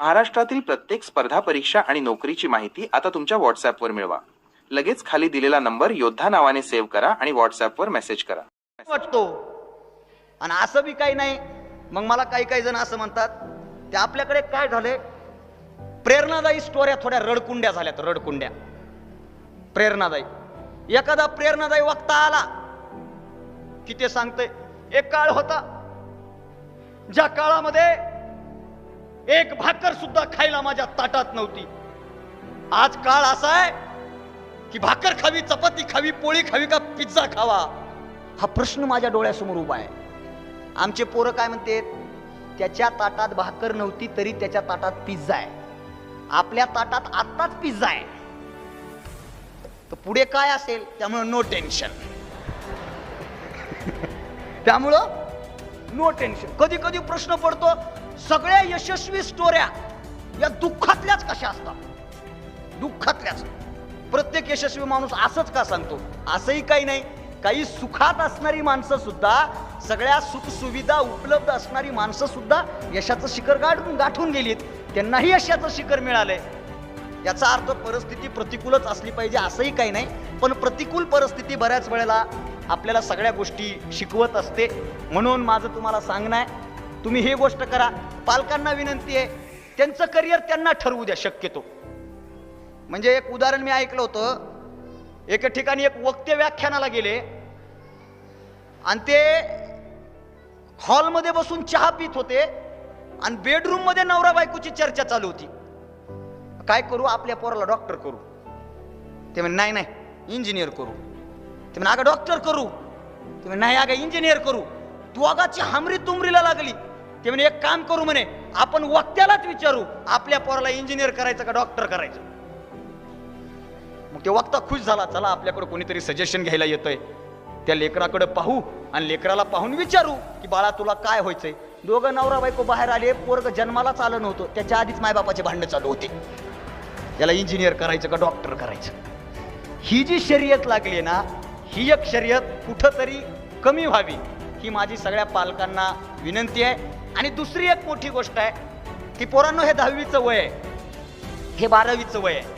महाराष्ट्रातील प्रत्येक स्पर्धा परीक्षा आणि नोकरीची माहिती आता तुमच्या व्हॉट्सअपवर मिळवा. लगेच खाली दिलेला नंबर योद्धा नावाने सेव्ह करा आणि व्हॉट्सअपवर मेसेज करा. वाटतो. आणि असं बी काही नाही. मग मला काही काही जण असं म्हणतात ते आपल्याकडे काय झालंय प्रेरणादायी स्टोऱ्या थोड्या रडकुंड्या झाल्यात रडकुंड्या. प्रेरणादायी. एखादा प्रेरणादायी वक्ता आला की ते सांगते एक काळ होता ज्या काळामध्ये एक भाकर सुद्धा खायला माझ्या ताटात नव्हती. आज काळ असा आहे की भाकर खावी चपाती खावी पोळी खावी का पिझ्झा खावा? हा प्रश्न माझ्या डोळ्यासमोर उभा आहे. आमचे पोरं काय म्हणते त्याच्या ताटात भाकर नव्हती तरी त्याच्या ताटात पिझ्झा आहे. आपल्या ताटात आत्ताच पिझ्झा आहे. तर पुढे काय असेल? त्यामुळं नो टेन्शन त्यामुळं नो टेन्शन कधी कधी प्रश्न पडतो सगळ्या यशस्वी स्टोऱ्या या. दुःखातल्याच कशा असतात? दुःखातल्याच. प्रत्येक यशस्वी माणूस असंच का सांगतो? असंही काही नाही. काही सुखात असणारी माणसं सुद्धा सगळ्या सुखसुविधा उपलब्ध असणारी माणसं सुद्धा यशाचं शिखर गाठून गाठून गेलीत. त्यांनाही यशाचं शिखर मिळालंय. याचा अर्थ परिस्थिती प्रतिकूलच असली पाहिजे असंही काही नाही. पण प्रतिकूल परिस्थिती बऱ्याच वेळेला आपल्याला सगळ्या गोष्टी शिकवत असते. म्हणून माझं तुम्हाला सांगणं आहे तुम्ही ही गोष्ट करा. पालकांना विनंती आहे त्यांचं करिअर त्यांना ठरवू द्या शक्यतो. म्हणजे एक उदाहरण मी ऐकलं होतं. एका ठिकाणी एक वक्ते व्याख्यानाला गेले. आणि ते हॉलमध्ये बसून चहा पित होते आणि बेडरूममध्ये नवरा बायकोची चर्चा चालू होती. काय करू? आपल्या पोराला डॉक्टर करू. ते म्हणे नाही नाही इंजिनियर करू. ते म्हणे अगं डॉक्टर करू. ते म्हणे नाही अगं इंजिनियर करू. तू अगाची हमरी तुमरीला लागली. ते म्हणे एक काम करू म्हणे आपण वक्त्यालाच विचारू आपल्या पोराला इंजिनियर करायचं का डॉक्टर करायचं? मग ते वक्ता खुश झाला चला आपल्याकडे कोणीतरी सजेशन घ्यायला येतंय. त्या लेकराकडे पाहू आणि लेकराला पाहून विचारू की बाळा तुला काय व्हायचंय? दोघं नवरा बायको बाहेर आले पोरग जन्मालाच आलं नव्हतं. त्याच्या आधीच मायबापाचे भांडणं चालू होते. याला इंजिनियर करायचं का डॉक्टर करायचं? ही जी शर्यत लागली आहे ना ही एक शर्यत कुठंतरी कमी व्हावी. ही माझी सगळ्या पालकांना विनंती आहे. आणि दुसरी एक मोठी गोष्ट आहे की पोरांनो हे दहावीचं वय आहे. हे बारावीचं वय आहे.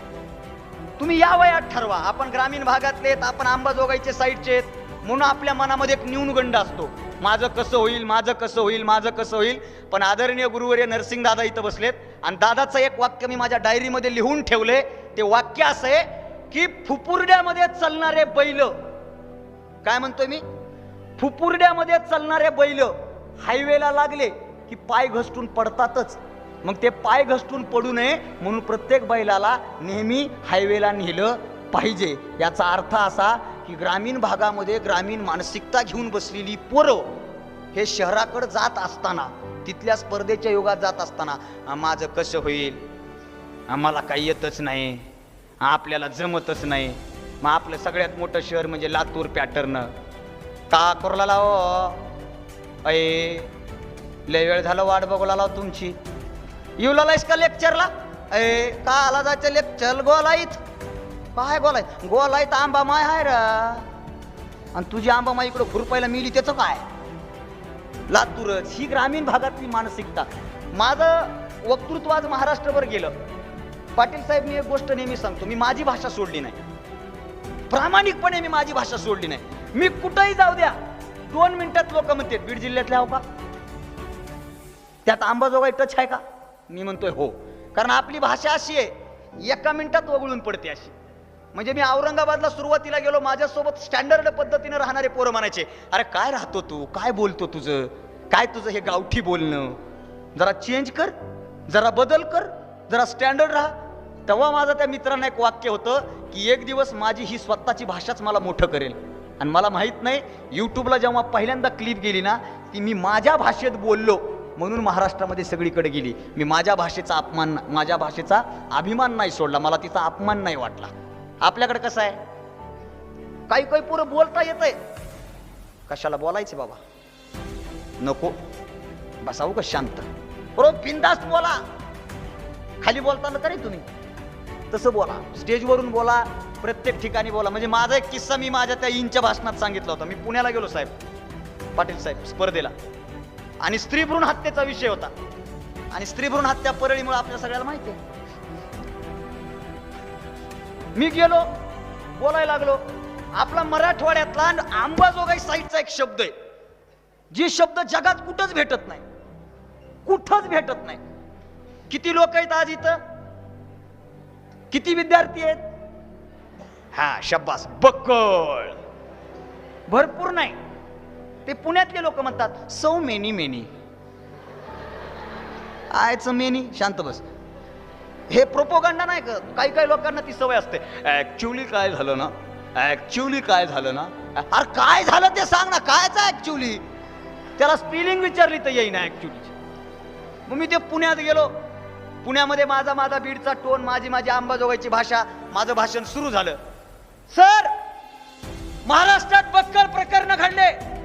तुम्ही या वयात ठरवा. आपण ग्रामीण भागातले आहेत, आपण आंबाजोगाईचे साईडचे आहेत. म्हणून आपल्या मनामध्ये एक न्यूनगंड असतो. माझं कसं होईल माझं कसं होईल माझं कसं होईल. पण आदरणीय गुरुवर्य नरसिंग दादा इथं बसलेत. आणि दादाचं एक वाक्य मी माझ्या डायरीमध्ये लिहून ठेवले. ते वाक्य असं आहे की फुपुरड्यामध्ये चालणारे बैल. काय म्हणतोय मी? फुपुरड्यामध्ये चालणारे बैल हायवेला लागले. की पाय घसटून पडतातच. मग ते पाय घसटून पडू नये म्हणून प्रत्येक बैलाला नेहमी हायवेला नेलं पाहिजे. याचा अर्थ असा की ग्रामीण भागामध्ये ग्रामीण मानसिकता घेऊन बसलेली पोरं हे शहराकडे जात असताना तिथल्या स्पर्धेच्या युगात जात असताना माझं कसं होईल? आम्हाला काही येतच नाही. आपल्याला जमतच नाही. मग आपलं सगळ्यात मोठं शहर म्हणजे लातूर पॅटर्न. का कोरला लाव? अये लय वेळ झालं वाट बघू लागला तुमची. येऊ लालायस का लेक्चरला ए का आला जायचं लेक्चर गोलाईत. काय गोलाय? गोलाईत आंबा माय हाय र. आणि तुझी आंबा माय इकडं खुरपायला मिली त्याचं काय? लातूरच. ही ग्रामीण भागातली मानसिकता. माझं वक्तृत्व आज महाराष्ट्रभर गेलं. पाटील साहेब मी एक गोष्ट नेहमी सांगतो मी माझी भाषा सोडली नाही. प्रामाणिकपणे मी माझी भाषा सोडली नाही. मी कुठंही जाऊ द्या. दोन मिनिटात लोक म्हणते बीड जिल्ह्यातले हो का? त्यात आंबाजोगाई टच आहे का? मी म्हणतोय हो. कारण आपली भाषा अशी आहे एका मिनिटात वगळून पडते अशी. म्हणजे मी औरंगाबादला सुरुवातीला गेलो माझ्यासोबत स्टँडर्ड पद्धतीनं राहणारे पोरं म्हणायचे अरे काय राहतो तू? काय बोलतो तुझं? काय तुझं हे गावठी बोलणं? जरा चेंज कर जरा बदल कर जरा स्टँडर्ड राहा. तेव्हा माझं त्या मित्रांना एक वाक्य होतं की एक दिवस माझी ही स्वतःची भाषाच मला मोठं करेल. आणि मला माहीत नाही यूट्यूबला जेव्हा पहिल्यांदा क्लिप गेली ना ती मी माझ्या भाषेत बोललो म्हणून महाराष्ट्रामध्ये सगळीकडे गेली. मी माझ्या भाषेचा अपमान माझ्या भाषेचा अभिमान नाही सोडला. मला तिचा अपमान नाही वाटला. आपल्याकडे कसं आहे? काही काही पोरं बोलता येतंय. कशाला बोलायचे बाबा? नको. बसावं का शांत? बरोबर बिंदास्त बोला. खाली बोलताना तरी तुम्ही. तसं बोला. स्टेजवरून बोला. प्रत्येक ठिकाणी बोला. म्हणजे माझा एक किस्सा मी माझ्या त्या इंच्या भाषणात सांगितला होता. मी पुण्याला गेलो साहेब. पाटील साहेब स्पर्धेला. आणि स्त्री भ्रूण हत्येचा विषय होता. आणि स्त्री भ्रूण हत्या परळीमुळे आपल्या सगळ्याला माहिती आहे. मी गेलो बोलायला लागलो. आपला मराठवाड्यातला आंबाजोगाई साईडचा एक शब्द आहे. जी शब्द जगात कुठंच भेटत नाही. कुठंच भेटत नाही. किती लोक आहेत आज इथं? किती विद्यार्थी आहेत? हा शब्बास बक्कळ भरपूर नाही. ते पुण्यातले लोक म्हणतात सौ मेनी मेनी. आयचं मेनी. शांत बस. हे प्रोपोगंडा नाही का? काही काही लोकांना ती सवय असते. ऍक्च्युली काय झालं ना? ऍक्च्युली काय झालं ना? अरे काय झालं ते सांग ना? कायच ऍक्च्युली त्याला स्पेलिंग विचारली तर येईना ऍक्च्युली मग मी ते पुण्यात गेलो. पुण्यामध्ये माझा माझा बीडचा टोन माझी माझी आंबाजोगाईची भाषा माझं भाषण सुरू झालं. सर महाराष्ट्रात बक्कल प्रकरण घडले.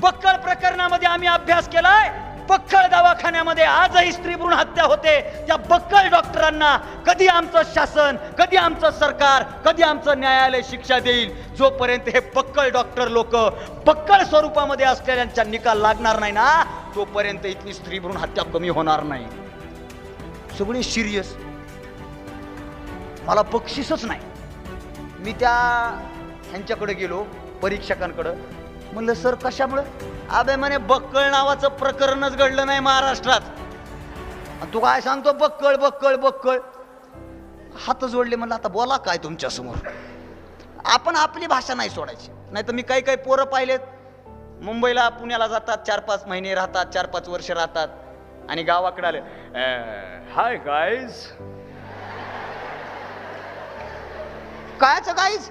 बक्कळ प्रकरणामध्ये आम्ही अभ्यास केलाय. बक्कळ दवाखान्यामध्ये आजही स्त्री भ्रूण हत्या होते. त्या बक्कळ डॉक्टरांना कधी आमचं शासन कधी आमचं सरकार कधी आमचं न्यायालय शिक्षा देईल? जोपर्यंत हे बक्कळ डॉक्टर लोक बक्कळ स्वरूपामध्ये असलेल्यांचा निकाल लागणार नाही ना तोपर्यंत इथली स्त्री भ्रूण हत्या कमी होणार नाही. सगळी सिरियस मला बक्षीसच नाही. मी त्या ह्यांच्याकडे गेलो परीक्षकांकडं. म्हणलं सर कशामुळं? अबे म्हणे बक्कळ नावाचं प्रकरणच घडलं नाही महाराष्ट्रात. आणि तू काय सांगतो? बक्कळ बक्कळ बक्कळ. हात जोडले म्हणलं आता बोला काय तुमच्यासमोर आपण आपली भाषा नाही सोडायची. नाही तर मी काही काही पोरं पाहिलेत. मुंबईला पुण्याला जातात चार पाच महिने राहतात चार पाच वर्ष राहतात. आणि गावाकडे आले. Hi guys. कायच गाईज?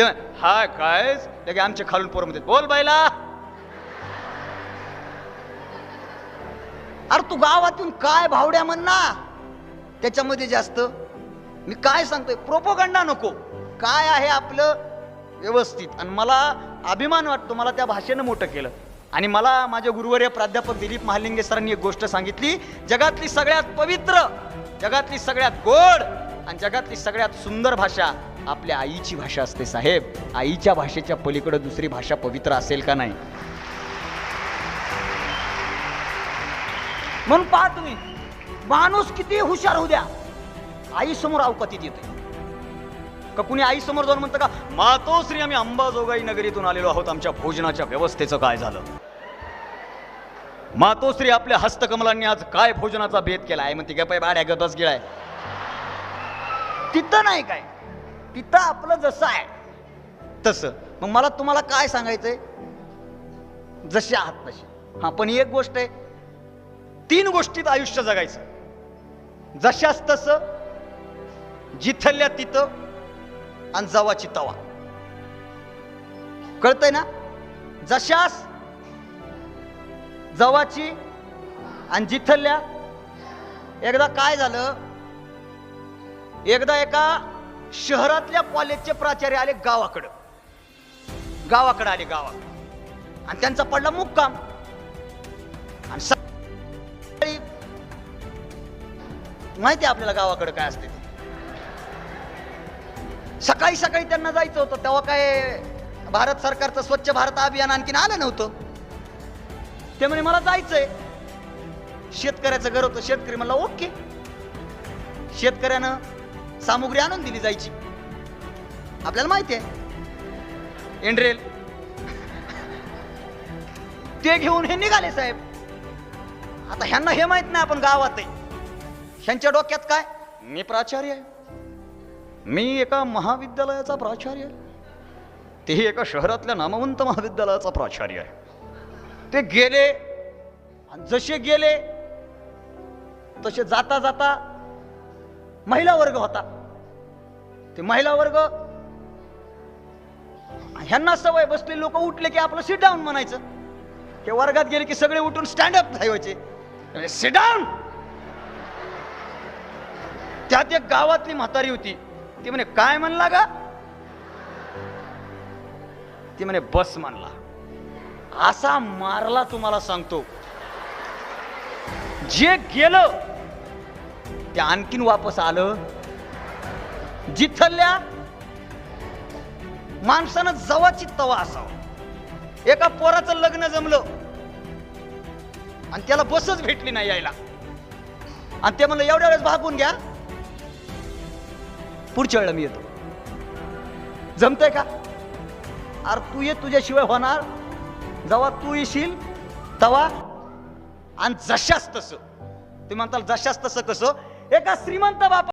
ते हाय कायच लगे आमच्या खालून पोरं म्हणतात बोल बायला अरे तू गावातून काय भावड्या म्हण ना त्याच्यामध्ये जास्त. मी काय सांगतोय प्रोपोगंडा नको. काय आहे आपलं व्यवस्थित? आणि मला अभिमान वाटतो मला त्या भाषेनं मोठं केलं. आणि मला माझे गुरुवर्य प्राध्यापक दिलीप महालिंगे सरांनी एक गोष्ट सांगितली जगातली सगळ्यात पवित्र जगातली सगळ्यात गोड आणि जगातली सगळ्यात सुंदर भाषा आपल्या आईची भाषा असते साहेब. आईच्या भाषेच्या पलीकडे दुसरी भाषा पवित्र असेल का नाही? म्हणून पहा तुम्ही माणूस किती हुशार होऊ द्या. आई समोर अवकातीत येते का कुणी आई समोर जाऊन म्हणतं का मातोश्री आम्ही अंबाजोगाई नगरीतून आलेलो आहोत. आमच्या भोजनाच्या व्यवस्थेचं काय झालं? मातोश्री आपल्या हस्तकमलांनी आज काय भोजनाचा भेद केला आहे म्हणते पाय बाड्या गदस गेलाय तिथं नाही काय. तिथं आपलं जसं आहे तसं. मग मला तुम्हाला काय सांगायचंय? जसे आहात तसे हा पण एक गोष्ट आहे. तीन गोष्टीत आयुष्य जगायचं. जशास तसं जिथल्या तिथं आणि जवाची तवा. कळतंय ना? जशास जवाची आणि जिथल्या एकदा काय झालं? एकदा एका शहरातल्या कॉलेजचे प्राचार्य आले गावाकडं. गावाकडं आले गावाकडं. आणि त्यांचा पडला मुक्काम. आणि माहिती आहे आपल्याला गावाकडं काय असते सकाळी सकाळी त्यांना जायचं होतं. तेव्हा काय भारत सरकारचं स्वच्छ भारत अभियान आणखीन आलं नव्हतं. ते म्हणे मला जायचंय. शेतकऱ्याचं घर होतं. शेतकरी म्हणला ओके. शेतकऱ्यानं सामुग्री आणून दिली जायची. आपल्याला माहिती आहे. एंड्रेल. ते घेऊन हे निघाले साहेब. आता ह्यांना हे माहीत नाही आपण गावात आहे. ह्यांच्या डोक्यात काय? मी प्राचार्य आहे. मी एका महाविद्यालयाचा प्राचार्य आहे. तेही एका शहरातल्या नामवंत महाविद्यालयाचा प्राचार्य आहे. ते गेले. जसे गेले तसे जाता जाता महिला वर्ग होता. ते महिला वर्ग ह्यांना सवय बसले लोक उठले की आपलं सिट डाऊन म्हणायचं. की वर्गात गेले की सगळे उठून स्टँड अप व्हायचे सिट डाऊन त्यात एक गावातली म्हातारी होती. ती म्हणे काय म्हणला का ती म्हणे बस म्हणला. असा मारला तुम्हाला सांगतो. जे गेलं ते आणखीन वापस आलं. जिथल्या माणसानं जवाची तवा असावं. एका पोराचं लग्न जमलं. आणि त्याला बसच भेटली नाही यायला. आणि ते म्हणलं एवढ्या वेळेस भागून घ्या. पुढच्या वेळेला मी येतो. जमतंय का? अरे तू ये तुझ्याशिवाय होणार. जेव्हा तू येशील तवा. आणि जशास तसं. ते म्हणताल जशास तसं कसं? एका श्रीमंत बापा